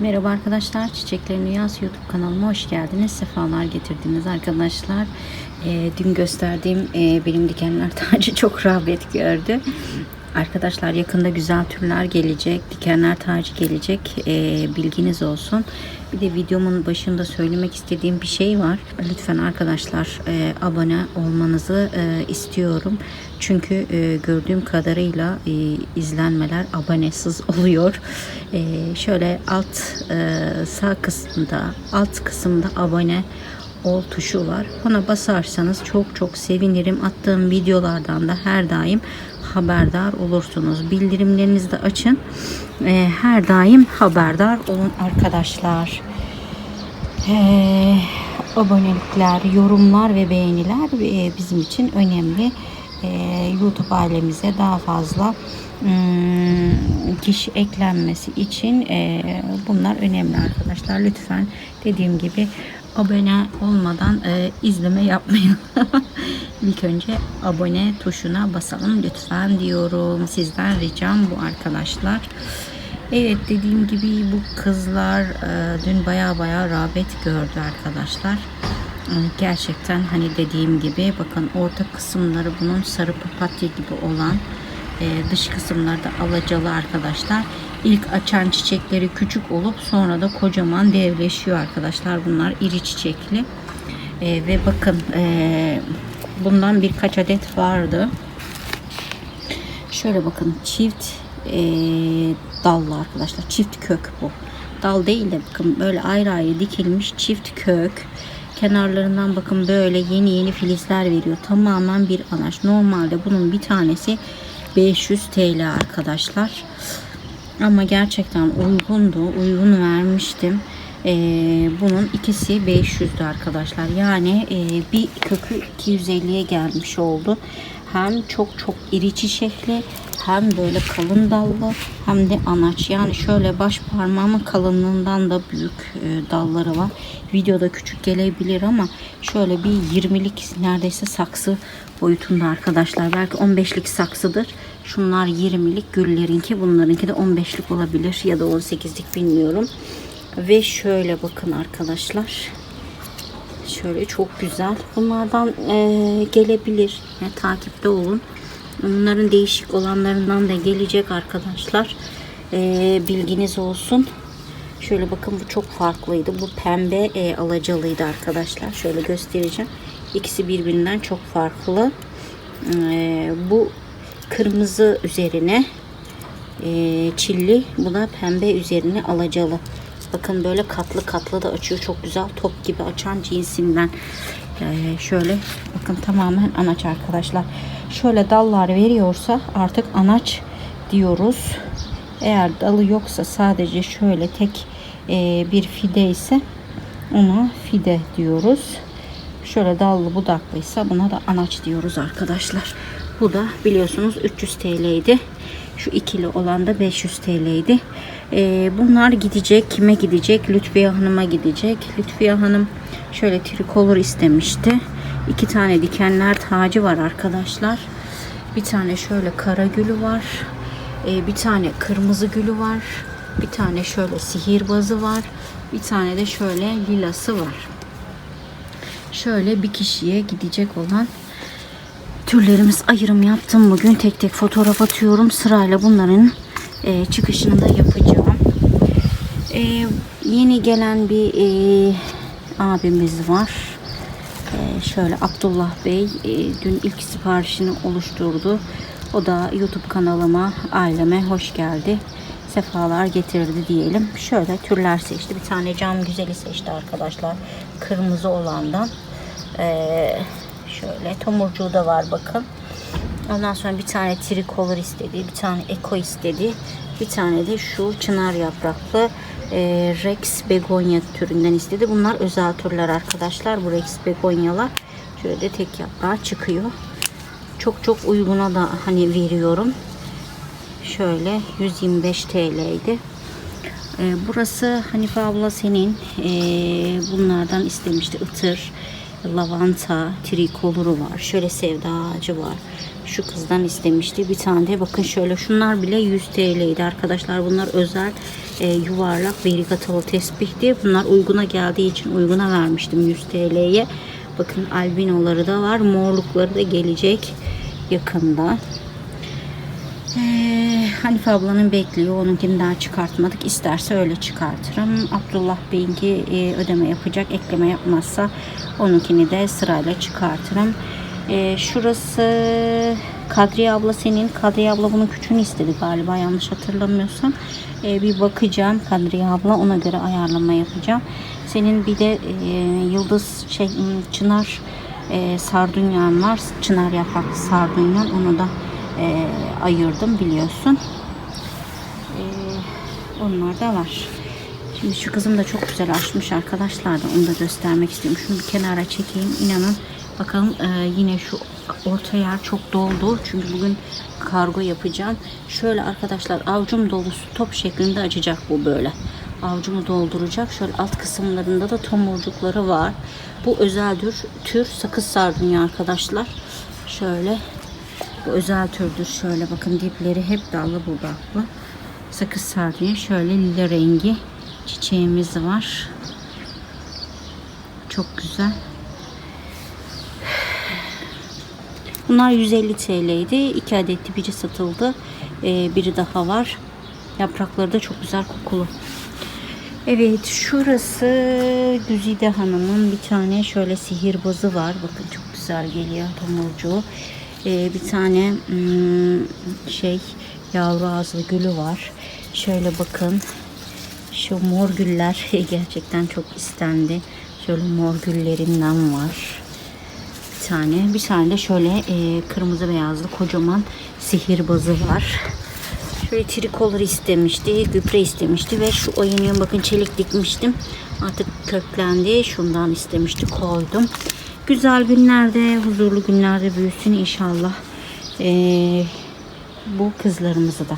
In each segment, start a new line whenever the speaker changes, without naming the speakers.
Merhaba arkadaşlar, Çiçeklerin Dünyası YouTube kanalıma hoş geldiniz. Sefalar getirdiniz arkadaşlar. Ee, dün gösterdiğim e, benim dikenler tacı çok rağbet gördü. Arkadaşlar yakında güzel türler gelecek, dikenler tacı gelecek. Ee, bilginiz olsun. Bir de videomun başında söylemek istediğim bir şey var. Lütfen arkadaşlar e, abone olmanızı e, istiyorum. Çünkü e, gördüğüm kadarıyla e, izlenmeler abonesiz oluyor. E, şöyle alt e, sağ kısımda, alt kısımda abone ol tuşu var. Ona basarsanız çok çok sevinirim. Attığım videolardan da her daim haberdar olursunuz. Bildirimlerinizi de açın. E, her daim haberdar olun arkadaşlar. E, abonelikler, yorumlar ve beğeniler e, bizim için önemli. E, YouTube ailemize daha fazla hmm, kişi eklenmesi için e, bunlar önemli arkadaşlar. Lütfen dediğim gibi abone olmadan e, izleme yapmayın. İlk önce abone tuşuna basalım lütfen diyorum. Sizden ricam bu arkadaşlar. Evet dediğim gibi bu kızlar e, dün baya baya rağbet gördü arkadaşlar. E, Gerçekten hani dediğim gibi bakın orta kısımları bunun sarı papatya gibi olan e, dış kısımları da alacalı arkadaşlar. İlk açan çiçekleri küçük olup sonra da kocaman devleşiyor arkadaşlar. Bunlar iri çiçekli. E, ve bakın e, bundan birkaç adet vardı. Şöyle bakın çift e, dallı arkadaşlar. Çift kök bu. Dal değil de bakın böyle ayrı ayrı dikilmiş çift kök. Kenarlarından bakın böyle yeni yeni filizler veriyor. Tamamen bir anaç. Normalde bunun bir tanesi 500 TL arkadaşlar. Ama gerçekten uygundu. Uygun vermiştim. Ee, bunun ikisi 500'dü arkadaşlar. Yani e, bir kökü 250'ye gelmiş oldu. Hem çok çok iri çiçekli hem böyle kalın dallı hem de anaç. Yani şöyle baş parmağımın kalınlığından da büyük e, dalları var. Videoda küçük gelebilir ama şöyle bir 20'lik neredeyse saksı boyutunda arkadaşlar. Belki 15'lik saksıdır. Şunlar 20'lik güllerinki bunlarınki de 15'lik olabilir ya da 18'lik bilmiyorum. Ve şöyle bakın arkadaşlar. Şöyle çok güzel. Bunlardan e, gelebilir. Yani takipte olun. Bunların değişik olanlarından da gelecek arkadaşlar. E, bilginiz olsun. Şöyle bakın bu çok farklıydı. Bu pembe e, alacalıydı arkadaşlar. Şöyle göstereceğim. İkisi birbirinden çok farklı. E, bu kırmızı üzerine e, çilli. Bu da pembe üzerine alacalı. Bakın böyle katlı katlı da açıyor. Çok güzel top gibi açan cinsinden. Ee, şöyle bakın tamamen anaç arkadaşlar. Şöyle dallar veriyorsa artık anaç diyoruz. Eğer dalı yoksa sadece şöyle tek e, bir fide ise ona fide diyoruz. Şöyle dallı budaklıysa buna da anaç diyoruz arkadaşlar. Bu da biliyorsunuz 300 TL'ydi. Şu ikili olan da 500 TL'ydi. Ee, bunlar gidecek. Kime gidecek? Lütfiye Hanım'a gidecek. Lütfiye Hanım şöyle trikolor istemişti. İki tane dikenler tacı var arkadaşlar. Bir tane şöyle kara gülü var. Ee, bir tane kırmızı gülü var. Bir tane şöyle sihirbazı var. Bir tane de şöyle lilası var. Şöyle bir kişiye gidecek olan türlerimiz ayrım yaptım bugün. Tek tek fotoğraf atıyorum. Sırayla bunların e, çıkışını da yapacağım. E, yeni gelen bir e, abimiz var. E, şöyle Abdullah Bey e, dün ilk siparişini oluşturdu. O da YouTube kanalıma, aileme hoş geldi. Sefalar getirdi diyelim. Şöyle türler seçti. Bir tane cam güzeli seçti arkadaşlar. Kırmızı olandan. Eee Şöyle tomurcuğu da var bakın. Ondan sonra bir tane trikolor istedi. Bir tane eko istedi. Bir tane de şu çınar yapraklı e, Rex begonya türünden istedi. Bunlar özel türler arkadaşlar. Bu Rex begonyalar. Şöyle de tek yaprağı çıkıyor. Çok çok uyguna da hani veriyorum. Şöyle 125 TL'ydi. E, burası Hanife abla senin e, bunlardan istemişti. Itır, lavanta trikoloru var. Şöyle sevda ağacı var. Şu kızdan istemişti. Bir tane de bakın şöyle şunlar bile 100 TL'ydi arkadaşlar. Bunlar özel e, yuvarlak verigatalı tesbihti. Bunlar uyguna geldiği için uyguna vermiştim 100 TL'ye. Bakın albinoları da var. Morlukları da gelecek yakında. Hanife ablanın bekliyor. Onunkini daha çıkartmadık. İsterse öyle çıkartırım. Abdullah Bey'inki e, ödeme yapacak. Ekleme yapmazsa onunkini de sırayla çıkartırım. Ee, şurası Kadriye abla senin. Kadriye abla bunun küçüğünü istedi galiba yanlış hatırlamıyorsam. Ee, bir bakacağım Kadriye abla ona göre ayarlama yapacağım. Senin bir de e, yıldız şey çınar e, sardunyan var. Çınar yapraklı sardunyan. Onu da e, ayırdım biliyorsun. Onlar da var. Şimdi şu kızım da çok güzel açmış arkadaşlar da onu da göstermek istiyorum. Şunu bir kenara çekeyim. İnanın bakalım e, yine şu orta yer çok doldu. Çünkü bugün kargo yapacağım. Şöyle arkadaşlar avcum dolusu top şeklinde açacak bu böyle. Avcumu dolduracak. Şöyle alt kısımlarında da tomurcukları var. Bu özel tür, tür sakız sardunya arkadaşlar. Şöyle bu özel türdür. Şöyle bakın dipleri hep dallı budaklı. Sakız sardunya. Şöyle lila rengi çiçeğimiz var. Çok güzel. Bunlar 150 TL'ydi. 2 adetti. Biri satıldı. Ee, biri daha var. Yaprakları da çok güzel kokulu. Evet şurası Güzide Hanım'ın bir tane şöyle sihirbazı var. Bakın çok güzel geliyor tomurcuğu. Ee, bir tane hmm, şey yavru ağızlı gülü var. Şöyle bakın. Şu mor güller gerçekten çok istendi. Şöyle mor güllerinden var. Bir tane. Bir tane de şöyle e, kırmızı beyazlı kocaman sihirbazı var. Şöyle trikolor istemişti, gübre istemişti ve şu oyunu bakın çelik dikmiştim. Artık köklendi. Şundan istemişti, koydum. Güzel günlerde, huzurlu günlerde büyüsün inşallah. Ee, bu kızlarımızı da.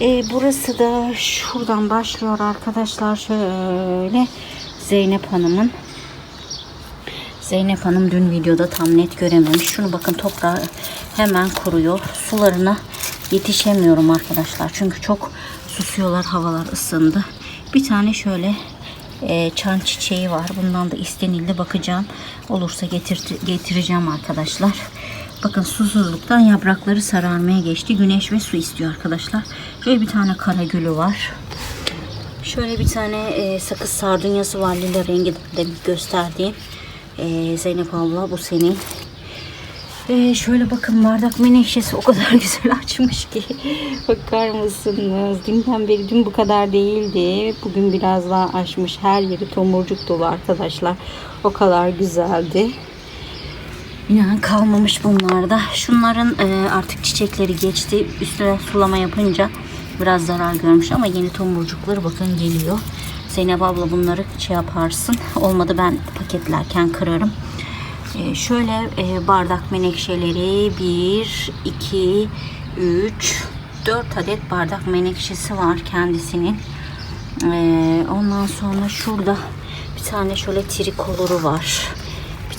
Ee, burası da şuradan başlıyor arkadaşlar. Şöyle Zeynep Hanım'ın Zeynep Hanım dün videoda tam net görememiş. Şunu bakın toprağı hemen kuruyor. Sularına yetişemiyorum arkadaşlar. Çünkü çok susuyorlar. Havalar ısındı. Bir tane şöyle e, çan çiçeği var. Bundan da istenildi bakacağım. Olursa getir, getireceğim arkadaşlar. Bakın susuzluktan yaprakları sararmaya geçti. Güneş ve su istiyor arkadaşlar. Şöyle bir tane kara gülü var. Şöyle bir tane e, sakız sardunyası var. Lila rengi de gösterdiğim. E, Zeynep abla bu senin. Ee, şöyle bakın bardak menekşesi o kadar güzel açmış ki. Bakar mısınız? Dünden beri dün bu kadar değildi. Bugün biraz daha açmış. Her yeri tomurcuk dolu arkadaşlar. O kadar güzeldi. İnan kalmamış bunlarda. Şunların e, artık çiçekleri geçti. Üstüne sulama yapınca biraz zarar görmüş ama yeni tomurcukları bakın geliyor. Zeynep abla bunları şey yaparsın. Olmadı ben paketlerken kırarım. Ee, şöyle e, bardak menekşeleri 1, 2, 3, 4 adet bardak menekşesi var kendisinin. Ee, ondan sonra şurada bir tane şöyle trikoloru var.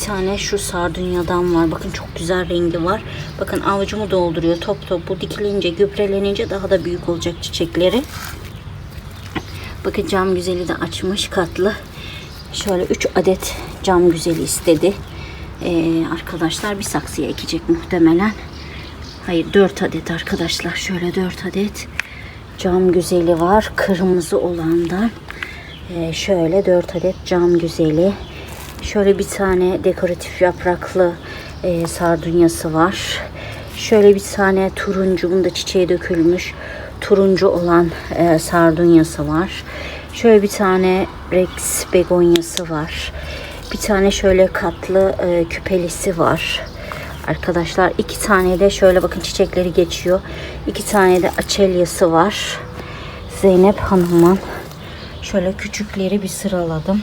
Tane şu sardunyadan var. Bakın çok güzel rengi var. Bakın avucumu dolduruyor. Top top bu dikilince, gübrelenince daha da büyük olacak çiçekleri. Bakın cam güzeli de açmış katlı. Şöyle 3 adet cam güzeli istedi. Ee, arkadaşlar bir saksıya ekecek muhtemelen. Hayır 4 adet arkadaşlar. Şöyle 4 adet cam güzeli var. Kırmızı olandan. Ee, şöyle 4 adet cam güzeli. Şöyle bir tane dekoratif yapraklı e, sardunyası var. Şöyle bir tane turuncu, bunda çiçeği dökülmüş turuncu olan e, sardunyası var. Şöyle bir tane Rex begonyası var. Bir tane şöyle katlı e, küpelisi var. Arkadaşlar iki tane de şöyle bakın çiçekleri geçiyor. İki tane de açelyası var. Zeynep Hanım'ın şöyle küçükleri bir sıraladım.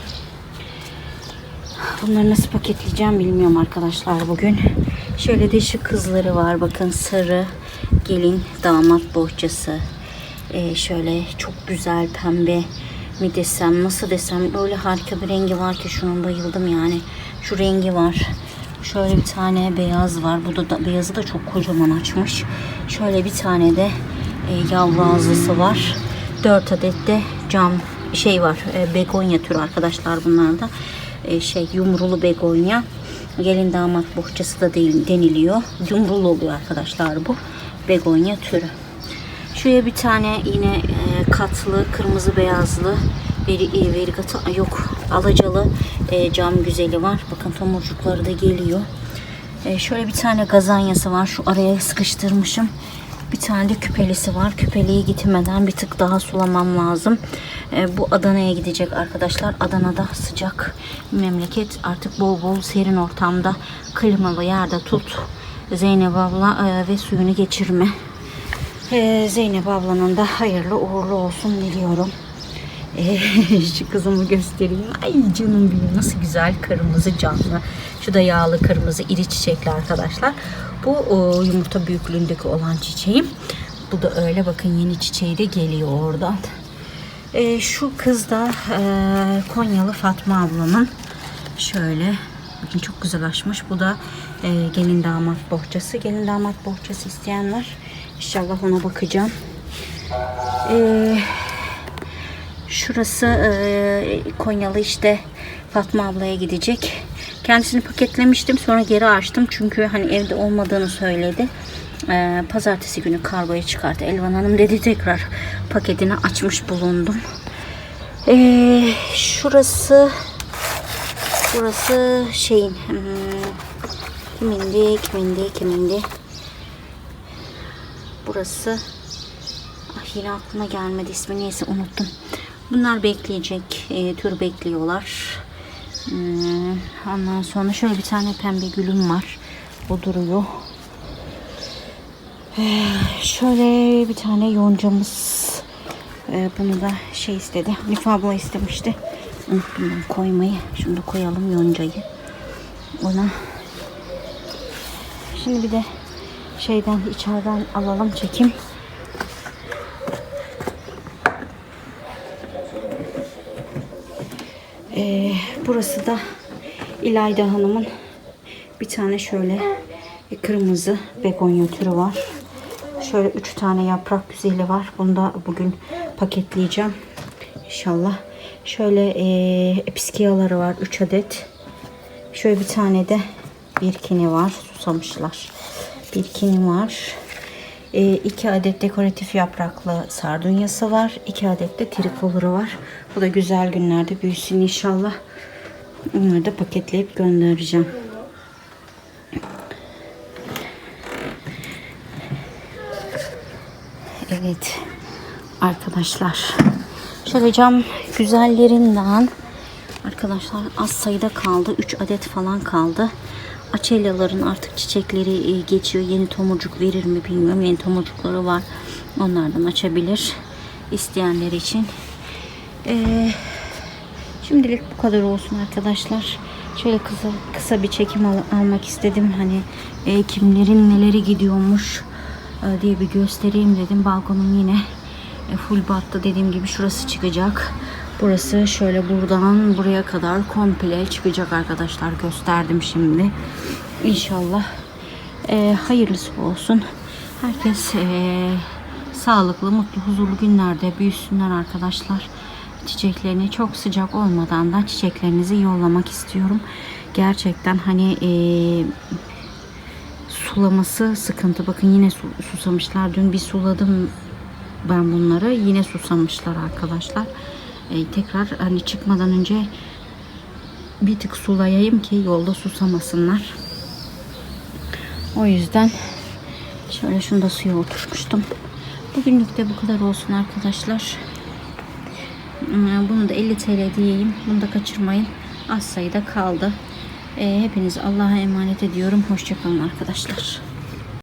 Bunları nasıl paketleyeceğim bilmiyorum arkadaşlar bugün. Şöyle de şu kızları var. Bakın sarı gelin damat bohçası. Ee, şöyle çok güzel pembe mi desem nasıl desem öyle harika bir rengi var ki şunun bayıldım yani. Şu rengi var. Şöyle bir tane beyaz var. Bu da, da beyazı da çok kocaman açmış. Şöyle bir tane de e, yavru var. 4 adet de cam şey var. E, begonya türü arkadaşlar bunlar da. E, şey yumrulu begonya. Gelin damat bohçası da değil, deniliyor. Yumrulu oluyor arkadaşlar bu. Begonya türü. Şuraya bir tane yine e, katlı kırmızı beyazlı veri, e, verigatı yok alacalı cam güzeli var. Bakın tomurcukları da geliyor. Şöyle bir tane gazanyası var. Şu araya sıkıştırmışım. Bir tane de küpelisi var. Küpeliği gitmeden bir tık daha sulamam lazım. E, bu Adana'ya gidecek arkadaşlar. Adana'da sıcak memleket. Artık bol bol serin ortamda klimalı yerde tut. Zeynep abla e, ve suyunu geçirme. Ee, Zeynep ablanın da hayırlı uğurlu olsun diliyorum. Şu kızımı göstereyim. Ay canım benim nasıl güzel kırmızı canlı. Şu da yağlı kırmızı iri çiçekli arkadaşlar. Bu o, yumurta büyüklüğündeki olan çiçeğim. Bu da öyle bakın yeni çiçeği de geliyor oradan. Ee, şu kız da e, Konyalı Fatma ablanın. Şöyle bakın çok güzel açmış. Bu da e, gelin damat bohçası. Gelin damat bohçası isteyen var. İnşallah ona bakacağım. Ee, şurası e, Konyalı işte Fatma ablaya gidecek. Kendisini paketlemiştim. Sonra geri açtım. Çünkü hani evde olmadığını söyledi. Ee, pazartesi günü kargoya çıkarttı. Elvan Hanım dedi tekrar paketini açmış bulundum. Ee, şurası burası şeyin hmm, kimindi kimindi kimindi burası ah, yine aklıma gelmedi ismi neyse unuttum bunlar bekleyecek e, tür bekliyorlar. Hmm, ondan sonra şöyle bir tane pembe gülüm var. O duruyor. Ee, şöyle bir tane yoncamız ee, bunu da şey istedi Hanife abla istemişti. Ben koymayı şunu da koyalım yoncayı. Ona. Şimdi bir de şeyden içeriden alalım çekim. Ee, burası da İlayda Hanım'ın bir tane şöyle kırmızı begonya türü var. Şöyle üç tane yaprak güzeli var. Bunu da bugün paketleyeceğim. İnşallah. Şöyle e, episkiyaları var 3 adet. Şöyle bir tane de birkini var. Susamışlar birkini var. 2 e, adet dekoratif yapraklı sardunyası var. 2 adet de trikoluru var. Bu da güzel günlerde büyüsün inşallah. Onları da paketleyip göndereceğim. Evet arkadaşlar. Şöyle cam güzellerinden arkadaşlar az sayıda kaldı. 3 adet falan kaldı. Açelyaların artık çiçekleri e, geçiyor. Yeni tomurcuk verir mi bilmiyorum. Yeni tomurcukları var. Onlardan açabilir. isteyenler için. Ee, şimdilik bu kadar olsun arkadaşlar. Şöyle kısa kısa bir çekim al almak istedim. Hani e, kimlerin neleri gidiyormuş e, diye bir göstereyim dedim. Balkonum yine e, full battı dediğim gibi şurası çıkacak. Burası şöyle buradan buraya kadar komple çıkacak arkadaşlar. Gösterdim şimdi. İnşallah e, hayırlısı olsun. Herkes e, sağlıklı, mutlu, huzurlu günlerde büyüsünler arkadaşlar. Çiçeklerini çok sıcak olmadan da çiçeklerinizi yollamak istiyorum. Gerçekten hani e, sulaması sıkıntı. Bakın yine su, susamışlar. Dün bir suladım ben bunları. Yine susamışlar arkadaşlar e, tekrar hani çıkmadan önce bir tık sulayayım ki yolda susamasınlar. O yüzden şöyle şunu da suya oturmuştum. Bugünlük de bu kadar olsun arkadaşlar. Hmm, bunu da 50 TL diyeyim. Bunu da kaçırmayın. Az sayıda kaldı. E, hepiniz Allah'a emanet ediyorum. Hoşçakalın arkadaşlar.